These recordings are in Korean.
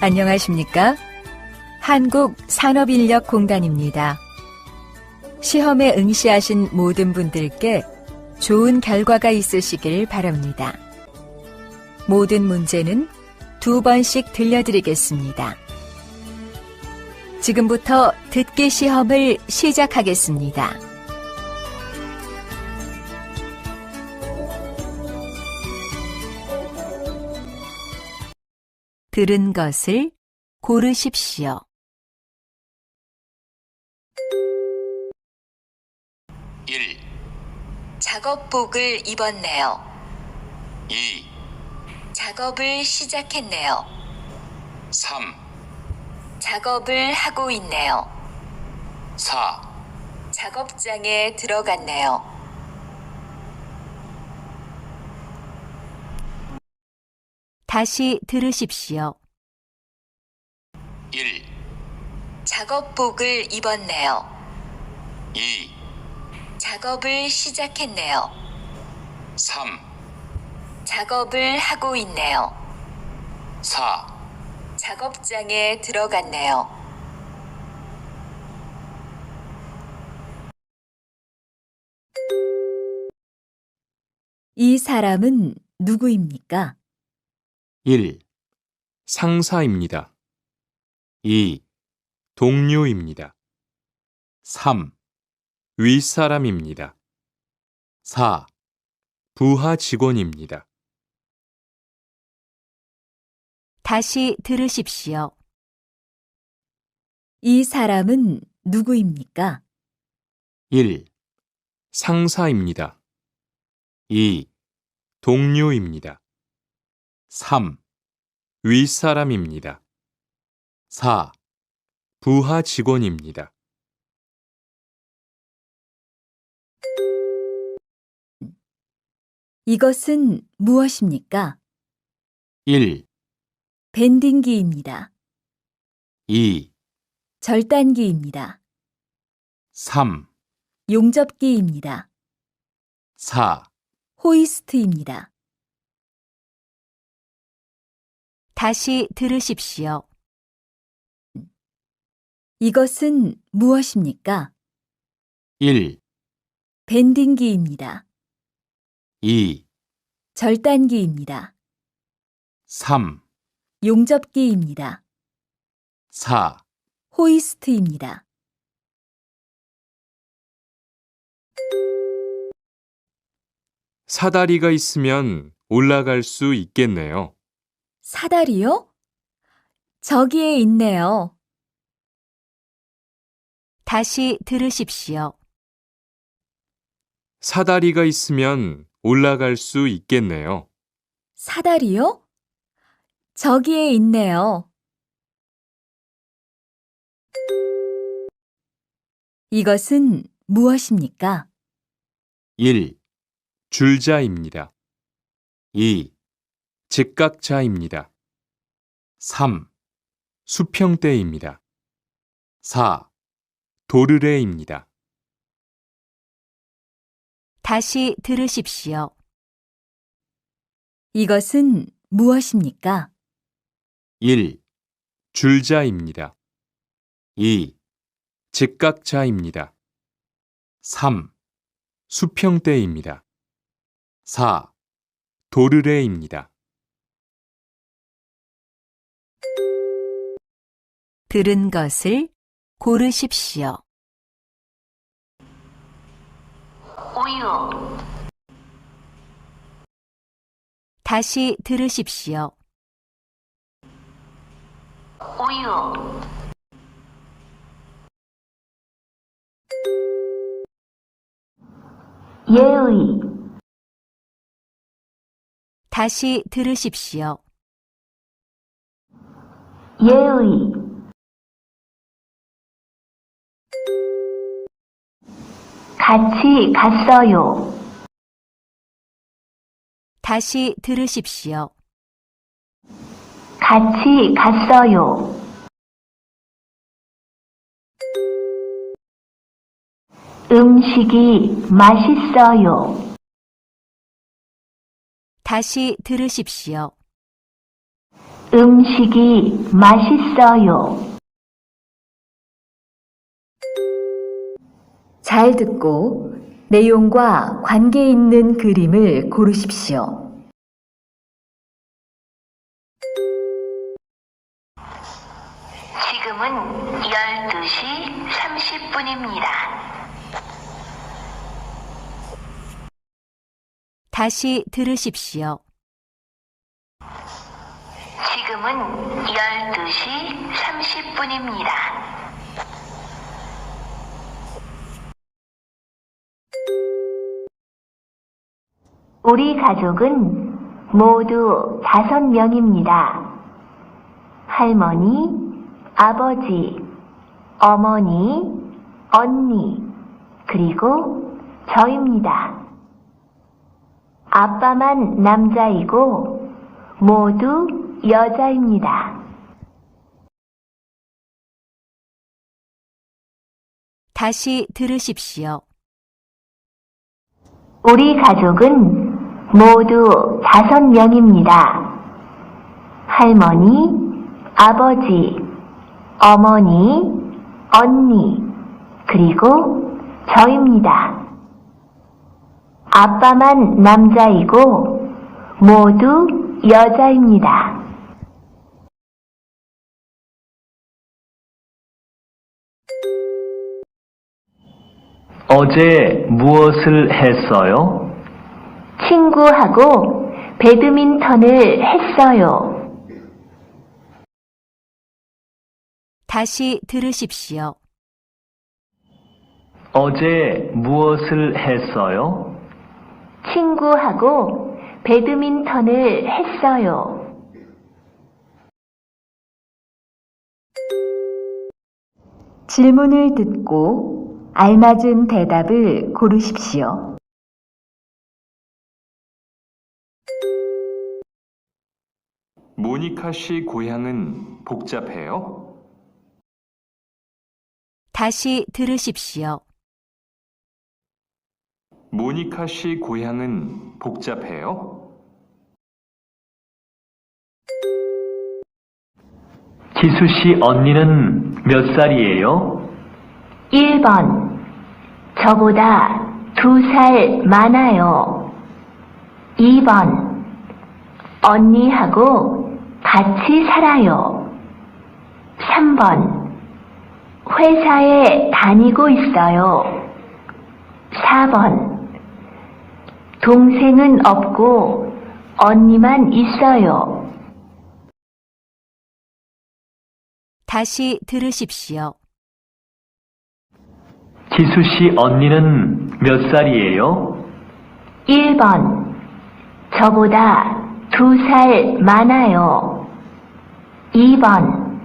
안녕하십니까? 한국산업인력공단입니다. 시험에 응시하신 모든 분들께 좋은 결과가 있으시길 바랍니다. 모든 문제는 두 번씩 들려드리겠습니다. 지금부터 듣기 시험을 시작하겠습니다. 들은 것을 고르십시오. 1, 작업복을 입었네요. 2, 작업을 시작했네요. 3, 작업을 하고 있네요. 4, 작업장에 들어갔네요. 다시 들으십시오. 1, 작업복을 입었네요. 2, 작업을 시작했네요. 3, 작업을 하고 있네요. 4, 작업장에 들어갔네요. 이 사람은 누구입니까? 1. 상사입니다. 2. 동료입니다. 3. 윗사람입니다. 4. 부하 직원입니다. 다시 들으십시오. 이 사람은 누구입니까? 1. 상사입니다. 2. 동료입니다. 3. 윗사람입니다. 4. 부하 직원입니다. 이것은 무엇입니까? 1. 밴딩기입니다. 2. 절단기입니다. 3. 용접기입니다. 4. 호이스트입니다. 다시 들으십시오. 이것은 무엇입니까? 1. 밴딩기입니다. 2. 절단기입니다. 3. 용접기입니다. 4. 호이스트입니다. 사다리가 있으면 올라갈 수 있겠네요. 사다리요? 저기에 있네요. 다시 들으십시오. 사다리가 있으면 올라갈 수 있겠네요. 사다리요? 저기에 있네요. 이것은 무엇입니까? 1. 줄자입니다. 2. 직각자입니다. 3. 수평대입니다. 4. 도르래입니다. 다시 들으십시오. 이것은 무엇입니까? 1. 줄자입니다. 2. 직각자입니다. 3. 수평대입니다. 4. 도르래입니다. 들은 것을 고르십시오. 우유, 다시 들으십시오. 우유, 예의, 다시 들으십시오. 예의, 같이 갔어요. 다시 들으십시오. 같이 갔어요. 음식이 맛있어요. 다시 들으십시오. 음식이 맛있어요. 잘 듣고 내용과 관계 있는 그림을 고르십시오. 지금은 12시 30분입니다. 다시 들으십시오. 지금은 12시 30분입니다. 우리 가족은 모두 다섯 명입니다. 할머니, 아버지, 어머니, 언니, 그리고 저입니다. 아빠만 남자이고 모두 여자입니다. 다시 들으십시오. 우리 가족은 모두 다섯 명입니다. 할머니, 아버지, 어머니, 언니, 그리고 저입니다. 아빠만 남자이고 모두 여자입니다. 어제 무엇을 했어요? 친구하고 배드민턴을 했어요. 다시 들으십시오. 어제 무엇을 했어요? 친구하고 배드민턴을 했어요. 질문을 듣고 알맞은 대답을 고르십시오. 모니카 씨 고향은 복잡해요? 다시 들으십시오. 모니카 씨 고향은 복잡해요? 지수 씨 언니는 몇 살이에요? 1번. 저보다 두 살 많아요. 2번. 언니하고 같이 살아요. 3번. 회사에 다니고 있어요. 4번. 동생은 없고 언니만 있어요. 다시 들으십시오. 지수 씨 언니는 몇 살이에요? 1번. 저보다 두 살 많아요. 2번.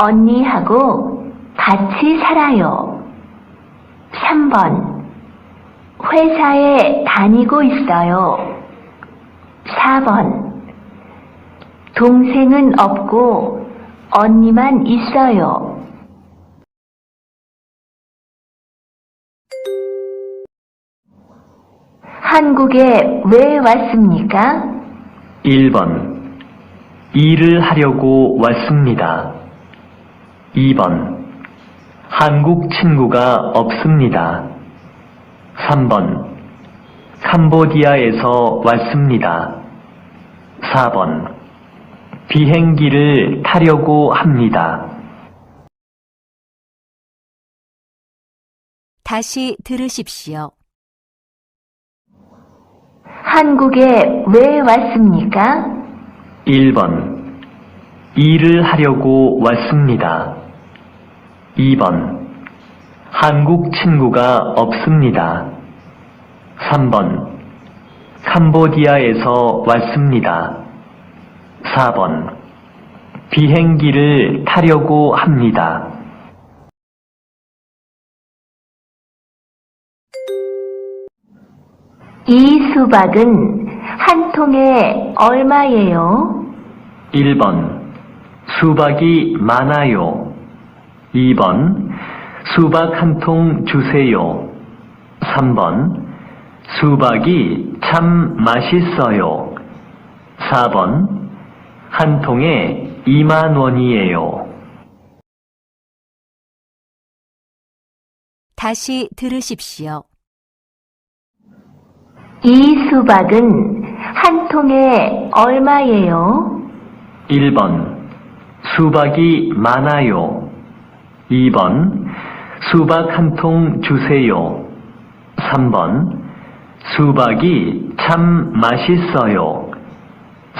언니하고 같이 살아요. 3번. 회사에 다니고 있어요. 4번. 동생은 없고 언니만 있어요. 한국에 왜 왔습니까? 1번. 일을 하려고 왔습니다. 2번. 한국 친구가 없습니다. 3번. 캄보디아에서 왔습니다. 4번. 비행기를 타려고 합니다. 다시 들으십시오. 한국에 왜 왔습니까? 1번. 일을 하려고 왔습니다. 2번. 한국 친구가 없습니다. 3번. 캄보디아에서 왔습니다. 4번. 비행기를 타려고 합니다. 이 수박은 한 통에 얼마예요? 1번. 수박이 많아요. 2번. 수박 한 통 주세요. 3번. 수박이 참 맛있어요. 4번. 한 통에 2만 원이에요. 다시 들으십시오. 이 수박은 한 통에 얼마예요? 1번 수박이 많아요. 2번 수박 한 통 주세요. 3번 수박이 참 맛있어요.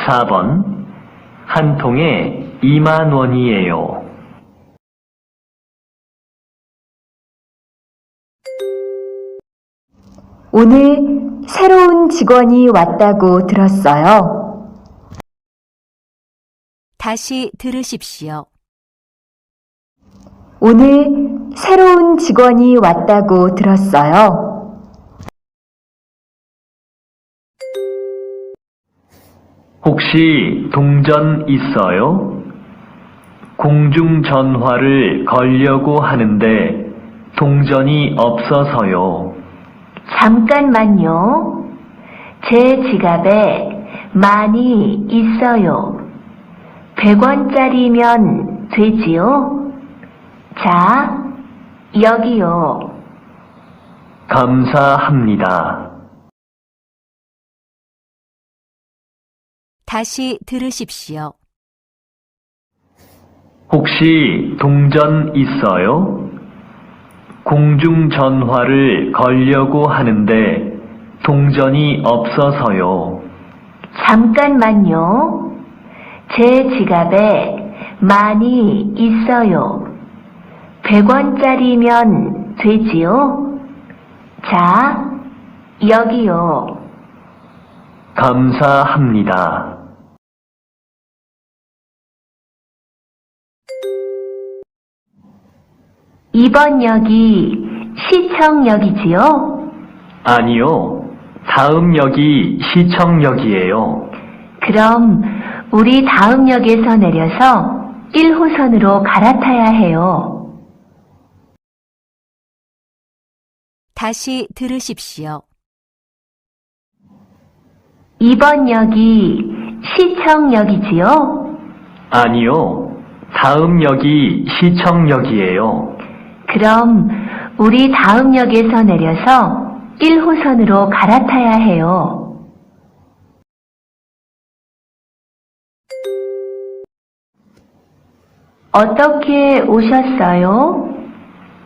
4번 한 통에 2만 원이에요. 오늘 새로운 직원이 왔다고 들었어요. 다시 들으십시오. 오늘 새로운 직원이 왔다고 들었어요. 혹시 동전 있어요? 공중전화를 걸려고 하는데 동전이 없어서요. 잠깐만요. 제 지갑에 많이 있어요. 100원짜리면 되지요? 자, 여기요. 감사합니다. 다시 들으십시오. 혹시 동전 있어요? 공중전화를 걸려고 하는데 동전이 없어서요. 잠깐만요. 제 지갑에 많이 있어요. 100원짜리면 되지요? 자, 여기요. 감사합니다. 이번 역이 시청역이지요? 아니요. 다음 역이 시청역이에요. 그럼 우리 다음 역에서 내려서 1호선으로 갈아타야 해요. 다시 들으십시오. 이번 역이 시청역이지요? 아니요. 다음 역이 시청역이에요. 그럼 우리 다음 역에서 내려서 1호선으로 갈아타야 해요. 어떻게 오셨어요?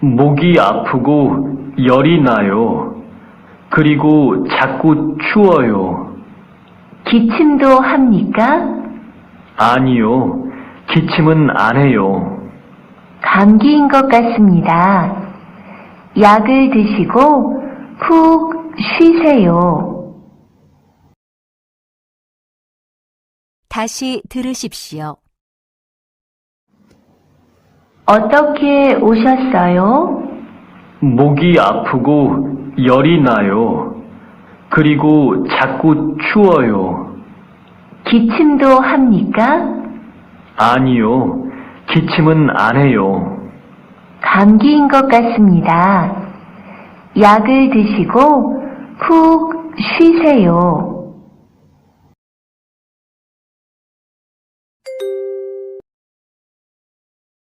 목이 아프고 열이 나요. 그리고 자꾸 추워요. 기침도 합니까? 아니요. 기침은 안 해요. 감기인 것 같습니다. 약을 드시고 푹 쉬세요. 다시 들으십시오. 어떻게 오셨어요? 목이 아프고 열이 나요. 그리고 자꾸 추워요. 기침도 합니까? 아니요. 기침은 안 해요. 감기인 것 같습니다. 약을 드시고 푹 쉬세요.